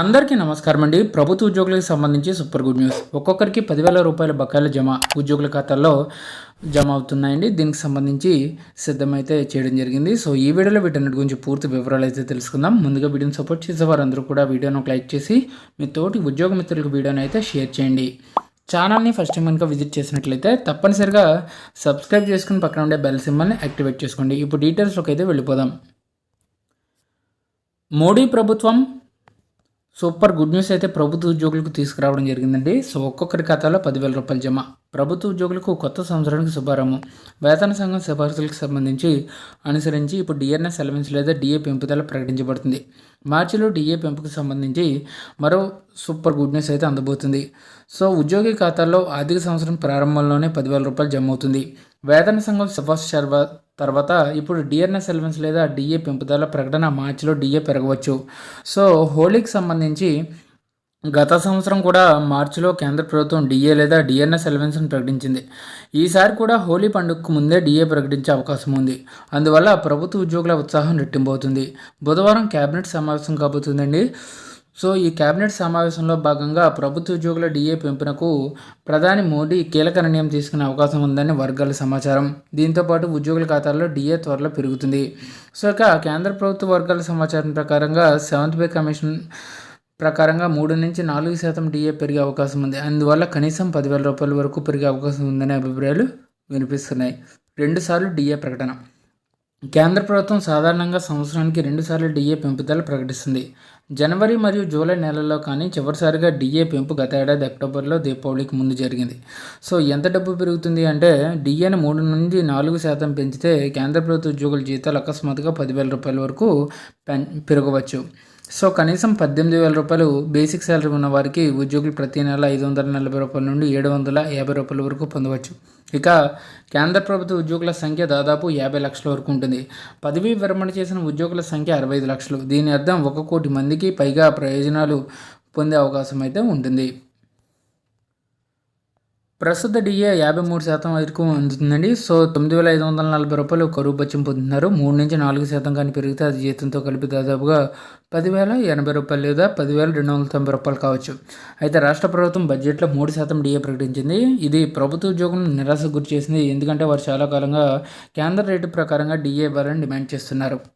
అందరికీ నమస్కారం అండి. ప్రభుత్వ ఉద్యోగులకు సంబంధించి సూపర్ గుడ్ న్యూస్. ఒక్కొక్కరికి పదివేల రూపాయల బకాయిల జమ ఉద్యోగుల ఖాతాల్లో జమ అవుతున్నాయండి. దీనికి సంబంధించి సిద్ధమైతే చేయడం జరిగింది. సో ఈ వీడియోలో వీటన్నిటి గురించి పూర్తి వివరాలు అయితే తెలుసుకుందాం. ముందుగా వీడియోని సపోర్ట్ చేసే వారందరూ కూడా వీడియోను ఒక లైక్ చేసి మీ తోటి ఉద్యోగ మిత్రులకు వీడియోని అయితే షేర్ చేయండి. ఛానల్ని ఫస్ట్ టైం కనుక విజిట్ చేసినట్లయితే తప్పనిసరిగా సబ్స్క్రైబ్ చేసుకుని పక్కన ఉండే బెల్ సింబల్ని యాక్టివేట్ చేసుకోండి. ఇప్పుడు డీటెయిల్స్లోకి అయితే వెళ్ళిపోదాం. మోడీ ప్రభుత్వం సూపర్ గుడ్ న్యూస్ అయితే ప్రభుత్వ ఉద్యోగులకు తీసుకురావడం జరిగిందండి. సో ఒక్కొక్కరి ఖాతాలో పదివేల రూపాయలు జమ. ప్రభుత్వ ఉద్యోగులకు కొత్త సంవత్సరానికి శుభారంభం. వేతన సంఘం సిఫార్సులకు సంబంధించి అనుసరించి ఇప్పుడు డిఎన్ఎస్ అలవెన్స్ లేదా డిఏ పెంపుదల ప్రకటించబడుతుంది. మార్చిలో డిఏ పెంపుకు సంబంధించి మరో సూపర్ గుడ్ న్యూస్ అయితే అందబోతుంది. సో ఉద్యోగి ఖాతాల్లో ఆర్థిక సంవత్సరం ప్రారంభంలోనే పదివేల రూపాయలు జమ అవుతుంది. వేతన సంఘం సిఫార్సు తర్వాత ఇప్పుడు డిఆర్ఎస్ ఎలవెన్స్ లేదా డిఏ పెంపుదల ప్రకటన మార్చిలో డిఏ పెరగవచ్చు. సో హోలీకి సంబంధించి గత సంవత్సరం కూడా మార్చిలో కేంద్ర ప్రభుత్వం డిఏ లేదా డిఎన్ఎస్ ఎలవెన్స్ను ప్రకటించింది. ఈసారి కూడా హోలీ పండుగకు ముందే డిఏ ప్రకటించే అవకాశం ఉంది. అందువల్ల ప్రభుత్వ ఉద్యోగుల ఉత్సాహం రెట్టింపవుతుంది. బుధవారం కేబినెట్ సమావేశం కాబోతుందండి. సో ఈ కేబినెట్ సమావేశంలో భాగంగా ప్రభుత్వ ఉద్యోగుల డిఏ పెంపునకు ప్రధాని మోడీ కీలక నిర్ణయం తీసుకునే అవకాశం ఉందని వర్గాల సమాచారం. దీంతోపాటు ఉద్యోగుల ఖాతాల్లో డిఏ త్వరలో పెరుగుతుంది. సో ఇక కేంద్ర ప్రభుత్వ వర్గాల సమాచారం ప్రకారంగా సెవెంత్ పే కమిషన్ ప్రకారంగా మూడు నుంచి నాలుగు శాతం డిఏ పెరిగే అవకాశం ఉంది. అందువల్ల కనీసం పదివేల రూపాయల వరకు పెరిగే అవకాశం ఉందనే అభిప్రాయాలు వినిపిస్తున్నాయి. రెండుసార్లు డిఏ ప్రకటన. కేంద్ర ప్రభుత్వం సాధారణంగా సంవత్సరానికి రెండుసార్లు డిఏ పెంపుదల ప్రకటిస్తుంది. జనవరి మరియు జూలై నెలల్లో కానీ చివరిసారిగా డిఏ పెంపు గత ఏడాది అక్టోబర్లో దీపావళికి ముందు జరిగింది. సో ఎంత డబ్బు పెరుగుతుంది అంటే డిఏని మూడు నుండి నాలుగు శాతం పెంచితే కేంద్ర ప్రభుత్వ ఉద్యోగుల జీతాలు అకస్మాత్తుగా పదివేల రూపాయల వరకు పెరగవచ్చు. సో కనీసం పద్దెనిమిది వేల రూపాయలు బేసిక్ శాలరీ ఉన్న వారికి ఉద్యోగులు ప్రతి నెల ఐదు వందల నలభై రూపాయల నుండి ఏడు వందల యాభై రూపాయల వరకు పొందవచ్చు. ఇక కేంద్ర ప్రభుత్వ ఉద్యోగుల సంఖ్య దాదాపు యాభై లక్షల వరకు ఉంటుంది. పదవీ విరమణ చేసిన ఉద్యోగుల సంఖ్య అరవై ఐదు లక్షలు. దీని అర్థం ఒక కోటి మందికి పైగా ప్రయోజనాలు పొందే అవకాశం అయితే ఉంటుంది. ప్రస్తుత డిఏ యాభై మూడు శాతం వరకు అందుతుందండి. సో తొమ్మిది వేల ఐదు వందల నలభై రూపాయలు కరువు బచ్చం పొందుతున్నారు. మూడు నుంచి నాలుగు శాతం కానీ పెరిగితే అది జీతంతో కలిపి దాదాపుగా పదివేల ఎనభై రూపాయలు లేదా పదివేల రెండు వందల తొంభై రూపాయలు కావచ్చు. అయితే రాష్ట్ర ప్రభుత్వం బడ్జెట్లో మూడు శాతం డిఏ ప్రకటించింది. ఇది ప్రభుత్వ ఉద్యోగం నిరాశ గురి చేసింది. ఎందుకంటే వారు చాలా కాలంగా కేంద్ర రేటు ప్రకారంగా డిఏ ఇవ్వాలని డిమాండ్ చేస్తున్నారు.